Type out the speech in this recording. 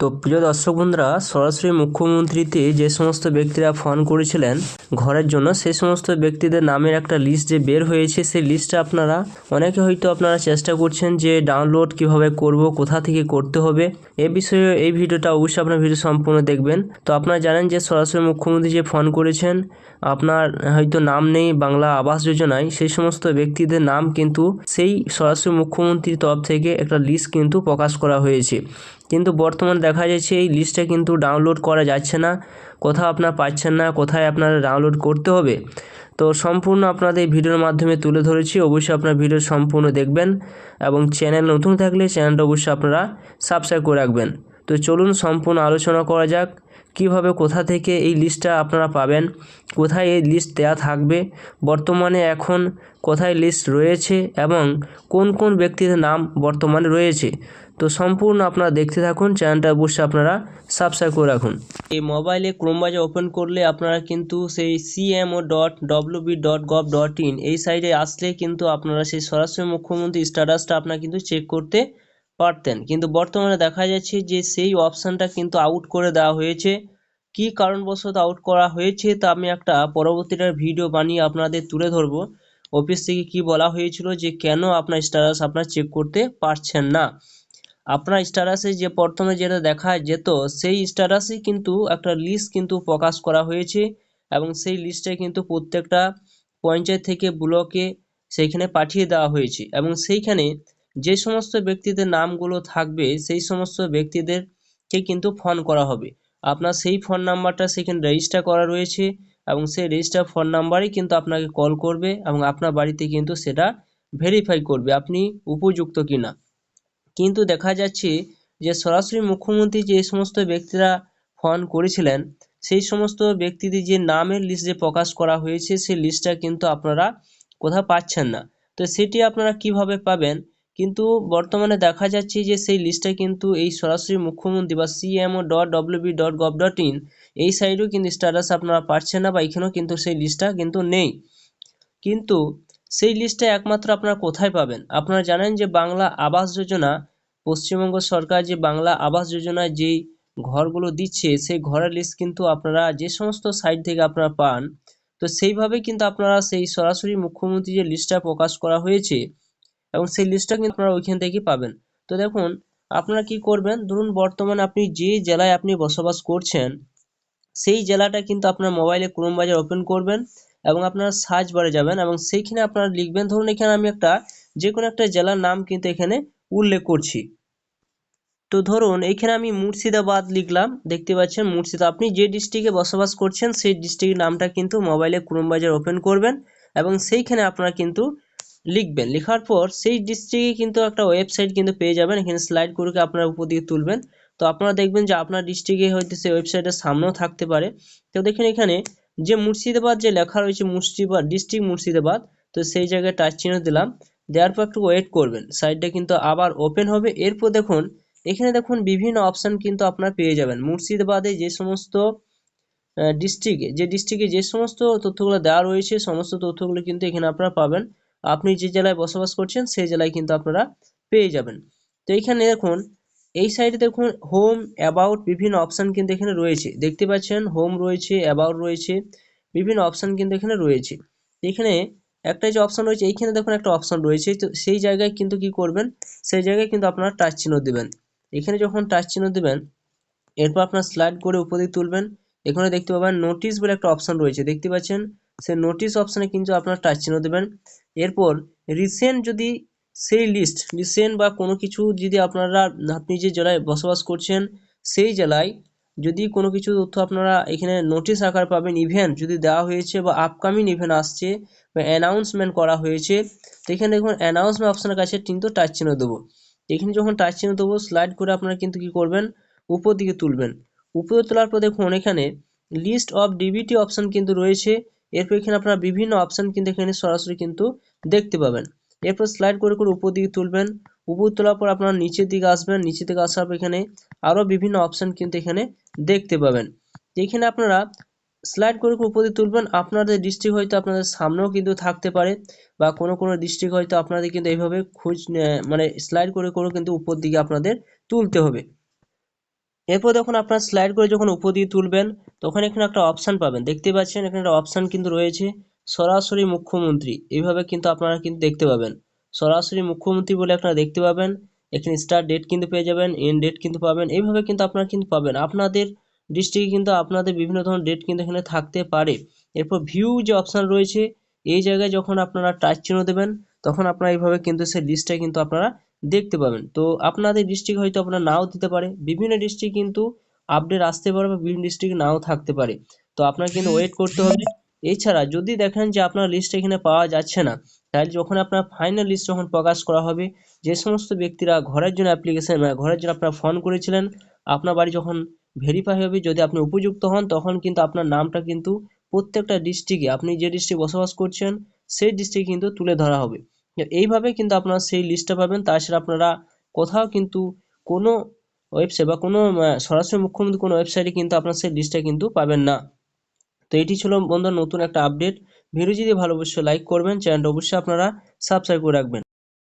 তো প্রিয় দর্শক বন্ধুরা, সরাসরি মুখ্যমন্ত্রীতে যে সমস্ত ব্যক্তিরা ফোন করেছিলেন ঘরের জন্য সেই সমস্ত ব্যক্তিদের নামের একটা লিস্ট যে বের হয়েছে, সেই লিস্টটা আপনারা, অনেকে হয়তো আপনারা চেষ্টা করছেন যে ডাউনলোড কীভাবে করব, কোথা থেকে করতে হবে, এ বিষয়ে এই ভিডিওটা অবশ্যই আপনার ভিডিও সম্পূর্ণ দেখবেন। তো আপনারা জানেন যে সরাসরি মুখ্যমন্ত্রী যে ফোন করেছেন, আপনার হয়তো নাম নেই, বাংলা আবাস যোজনায়, সেই সমস্ত ব্যক্তিদের নাম কিন্তু সেই সরাসরি মুখ্যমন্ত্রীর তরফ থেকে একটা লিস্ট কিন্তু প্রকাশ করা হয়েছে। কিন্তু বর্তমানে দেখা যাচ্ছে এই লিস্টটা কিন্তু ডাউনলোড করা যাচ্ছে না। কোথাও আপনার পাচ্ছেন না, কোথায় আপনারা ডাউনলোড করতে হবে? তো সম্পূর্ণ আপনাদের এই ভিডিওর মাধ্যমে তুলে ধরেছি, অবশ্যই আপনার ভিডিও সম্পূর্ণ দেখবেন এবং চ্যানেল নতুন থাকলে চ্যানেলটা অবশ্যই আপনারা সাবস্ক্রাইব করে রাখবেন। তো চলুন সম্পূর্ণ আলোচনা করা যাক। কীভাবে কোথা থেকে এই লিস্টটা আপনারা পাবেন? কোথায় এই লিস্ট দেওয়া থাকবে? বর্তমানে এখন কোথায় লিস্ট রয়েছে এবং কোন কোন ব্যক্তির নাম বর্তমানে রয়েছে? তো সম্পূর্ণ আপনারা দেখতে থাকুন, চ্যানেলটা অবশ্যই আপনারা সাবস্ক্রাইব করে রাখুন। এই মোবাইলে ক্রোম বাজার ওপেন করলে আপনারা কিন্তু সেই CMO dot WB dot gov dot in এই সাইডে আসলে কিন্তু আপনারা সেই সরাসরি মুখ্যমন্ত্রী স্ট্যাটাসটা আপনারা কিন্তু চেক করতে পারতেন। কিন্তু বর্তমানে দেখা যাচ্ছে যে সেই অপশানটা কিন্তু আউট করে দেওয়া হয়েছে। কি কারণবশত আউট করা হয়েছে তা আমি একটা পরবর্তীটার ভিডিও বানিয়ে আপনাদের তুলে ধরবো। অফিস থেকে কি বলা হয়েছিল যে কেন আপনার স্ট্যাটাস আপনার চেক করতে পারছেন না। আপনার স্ট্যাটাসে যে প্রথমে যেটা দেখা যেত, সেই স্ট্যাটাসে কিন্তু একটা লিস্ট কিন্তু প্রকাশ করা হয়েছে এবং সেই লিস্টে কিন্তু প্রত্যেকটা পঞ্চায়েত থেকে ব্লকে সেইখানে পাঠিয়ে দেওয়া হয়েছে এবং সেইখানে যে সমস্ত ব্যক্তিদের নামগুলো থাকবে, সেই সমস্ত ব্যক্তিদেরকে কিন্তু ফোন করা হবে। আপনার সেই ফোন নাম্বারটা সেখানে রেজিস্টার করা রয়েছে এবং সেই রেজিস্টার ফোন নাম্বারেই কিন্তু আপনাকে কল করবে এবং আপনার বাড়িতে কিন্তু সেটা ভেরিফাই করবে আপনি উপযুক্ত কিনা। কিন্তু দেখা যাচ্ছে যে সরাসরি মুখ্যমন্ত্রী যে সমস্ত ব্যক্তিরা ফোন করেছিলেন, সেই সমস্ত ব্যক্তিদের যে নামের লিস্ট যে প্রকাশ করা হয়েছে, সেই লিস্টটা কিন্তু আপনারা কোথাও পাচ্ছেন না। তো সেটি আপনারা কীভাবে পাবেন? কিন্তু বর্তমানে দেখা যাচ্ছে যে সেই লিস্টটা কিন্তু এই সরাসরি মুখ্যমন্ত্রী বা CMO dot WB dot gov dot in এই সাইডেও কিন্তু স্ট্যাটাস আপনারা পাচ্ছেন না বা এখানেও কিন্তু সেই লিস্টটা কিন্তু নেই। কিন্তু সেই লিস্টটা একমাত্র আপনারা কোথায় পাবেন? আপনারা জানেন যে বাংলা আবাস যোজনা, পশ্চিমবঙ্গ সরকার যে বাংলা আবাস যোজনায় যেই ঘরগুলো দিচ্ছে, সেই ঘরের লিস্ট কিন্তু আপনারা যে সমস্ত সাইট থেকে আপনারা পান, তো সেইভাবে কিন্তু আপনারা সেই সরাসরি মুখ্যমন্ত্রী যে লিস্টটা প্রকাশ করা হয়েছে এবং সেই লিস্টটা কিন্তু আপনারা ওইখান থেকেই পাবেন। তো দেখুন, আপনারা কি করবেন? ধরুন বর্তমানে আপনি যে জেলায় আপনি বসবাস করছেন, সেই জেলাটা কিন্তু আপনার মোবাইলে ক্রোম বাজার ওপেন করবেন এবং আপনারা সার্চ বারে যাবেন এবং সেইখানে আপনারা লিখবেন, ধরুন এখানে আমি একটা যে কোনো একটা জেলার নাম কিন্তু এখানে উল্লেখ করছি। তো ধরুন, এখানে আমি মুর্শিদাবাদ লিখলাম, দেখতে পাচ্ছেন মুর্শিদা, আপনি যে ডিস্ট্রিক্টে বসবাস করছেন, সেই ডিস্ট্রিক্টের নামটা কিন্তু মোবাইলে ক্রোম বাজার ওপেন করবেন এবং সেইখানে আপনারা কিন্তু লিখবেন। লেখার পর সেই ডিস্ট্রিক্টে কিন্তু একটা ওয়েবসাইট কিন্তু পেয়ে যাবেন। এখানে স্লাইড করে আপনারা উপর দিকে তুলবেন। তো আপনারা দেখবেন যে আপনার ডিস্ট্রিক্টে হয়তো সেই ওয়েবসাইটের সামনেও থাকতে পারে। তো দেখেন এখানে যে মুর্শিদাবাদ যে লেখা রয়েছে মুর্শিদাবাদ ডিস্ট্রিক্ট মুর্শিদাবাদ, তো সেই জায়গায় টাচ চিহ্ন দিলাম। দেওয়ার পর একটু ওয়েট করবেন। সাইটটা কিন্তু আবার ওপেন হবে। এরপর দেখুন, এখানে দেখুন বিভিন্ন অপশান কিন্তু আপনারা পেয়ে যাবেন। মুর্শিদাবাদে যে সমস্ত ডিস্ট্রিক্টে যে ডিস্ট্রিক্টে যে সমস্ত তথ্যগুলো দেওয়া রয়েছে, সমস্ত তথ্যগুলো কিন্তু এখানে আপনারা পাবেন। আপনি যে জেলায় বসবাস করছেন, সেই জেলায় কিন্তু আপনারা পেয়ে যাবেন। তো এইখানে দেখুন, এই সাইডে দেখুন হোম অ্যাবাউট বিভিন্ন অপশান কিন্তু এখানে রয়েছে। দেখতে পাচ্ছেন হোম রয়েছে অ্যাবাউট রয়েছে, বিভিন্ন অপশান কিন্তু এখানে রয়েছে। এখানে একটা যে অপশান রয়েছে, এইখানে দেখুন একটা অপশান রয়েছে। তো সেই জায়গায় কিন্তু কি করবেন? সেই জায়গায় কিন্তু আপনারা টাচ চিহ্ন দেবেন। এখানে যখন টাচ চিহ্ন দেবেন, এরপর আপনার স্লাইড করে উপরে তুলবেন। এখানে দেখতে পাবেন নোটিশ বলে একটা অপশান রয়েছে। দেখতে পাচ্ছেন সেই নোটিশ অপশানে কিন্তু আপনার টাচ চিহ্ন দেবেন। এরপর রিসেন্ট যদি সেই লিস্ট রিসেন্ট বা কোনো কিছু যদি আপনারা আপনি যে জেলায় বসবাস করছেন, সেই জেলায় যদি কোনো কিছু তথ্য আপনারা এখানে নোটিশ আকার পাবেন ইভেন্ট যদি দেওয়া হয়েছে বা আপকামিং ইভেন্ট আসছে বা অ্যানাউন্সমেন্ট করা হয়েছে, তো এখানে দেখুন অ্যানাউন্সমেন্ট অপশানের কাছে কিন্তু টাচ চিহ্ন দেবো। এখানে যখন টাচ চিহ্ন দেবো স্লাইড করে আপনারা কিন্তু কি করবেন? উপর দিকে তুলবেন। উপরে তোলার পর দেখুন এখানে লিস্ট অফ ডিবিটি অপশান কিন্তু রয়েছে। এরপর এখানে আপনারা বিভিন্ন অপশান কিন্তু এখানে সরাসরি কিন্তু দেখতে পাবেন। এরপর স্লাইড করে করে উপর দিকে তুলবেন। উপর তোলার পর আপনারা নিচের দিকে আসবেন। নিচের দিকে আসার পর এখানে আরও বিভিন্ন অপশান কিন্তু এখানে দেখতে পাবেন। এখানে আপনারা স্লাইড করে উপর দিকে তুলবেন। আপনাদের ডিস্ট্রিক্ট হয়তো আপনাদের সামনেও কিন্তু থাকতে পারে বা কোনো কোনো ডিস্ট্রিক্ট হয়তো আপনাদের কিন্তু এইভাবে খোঁজ মানে স্লাইড করে করে কিন্তু উপর দিকে আপনাদের তুলতে হবে। এরপর যখন আপনার স্লাইড করে যখন উপর দিয়ে তুলবেন, তখন এখানে একটা অপশান পাবেন। দেখতে পাচ্ছেন, এখানে একটা অপশান কিন্তু রয়েছে, সরাসরি মুখ্যমন্ত্রী। এইভাবে কিন্তু আপনারা কিন্তু দেখতে পাবেন। সরাসরি মুখ্যমন্ত্রী বলে আপনারা দেখতে পাবেন, এখানে স্টার ডেট কিন্তু পেয়ে যাবেন এন ডেট কিন্তু পাবেন এইভাবে কিন্তু আপনারা কিন্তু পাবেন। আপনাদের ডিস্ট্রিক্টে কিন্তু আপনাদের বিভিন্ন ধরনের ডেট কিন্তু এখানে থাকতে পারে। এরপর ভিউ যে অপশান রয়েছে, এই জায়গায় যখন আপনারা টাচ চিহ্ন দেবেন, তখন আপনারা এইভাবে কিন্তু সেই লিস্টটা কিন্তু আপনারা দেখতে পাবেন। তো আপনাদের ডিস্ট্রিক্ট হয়তো আপনার নাও দিতে পারে। বিভিন্ন ডিস্ট্রিক্ট কিন্তু আপডেট আসতে পারে বা বিভিন্ন ডিস্ট্রিক্ট নাও থাকতে পারে। তো আপনার কিন্তু ওয়েট করতে হবে। এছাড়া যদি দেখেন যে আপনার লিস্ট এখানে পাওয়া যাচ্ছে না, তাহলে যখন আপনার ফাইনাল লিস্ট যখন প্রকাশ করা হবে, যে সমস্ত ব্যক্তিরা ঘরের জন্য অ্যাপ্লিকেশন ঘরের জন্য আপনারা ফোন করেছিলেন, আপনার বাড়ি যখন ভেরিফাই হবে, যদি আপনি উপযুক্ত হন, তখন কিন্তু আপনার নামটা কিন্তু প্রত্যেকটা ডিস্ট্রিক্টে আপনি যে ডিস্ট্রিক্টে বসবাস করছেন, সেই ডিস্ট্রিক্টে কিন্তু তুলে ধরা হবে। এইভাবে কিন্তু আপনারা সেই লিস্টটা পাবেন। তাছাড়া আপনারা কোথাও কিন্তু কোনো ওয়েবসাইট বা কোনো সরাসরি মুখ্যমন্ত্রী কোনো ওয়েবসাইটে কিন্তু আপনার সেই লিস্টটা কিন্তু পাবেন না। তো এটি ছিল বন্ধুরা নতুন একটা আপডেট ভিডিও যদি ভালো অবশ্যই লাইক করবেন চ্যানেলটা অবশ্যই আপনারা সাবস্ক্রাইব করে রাখবেন।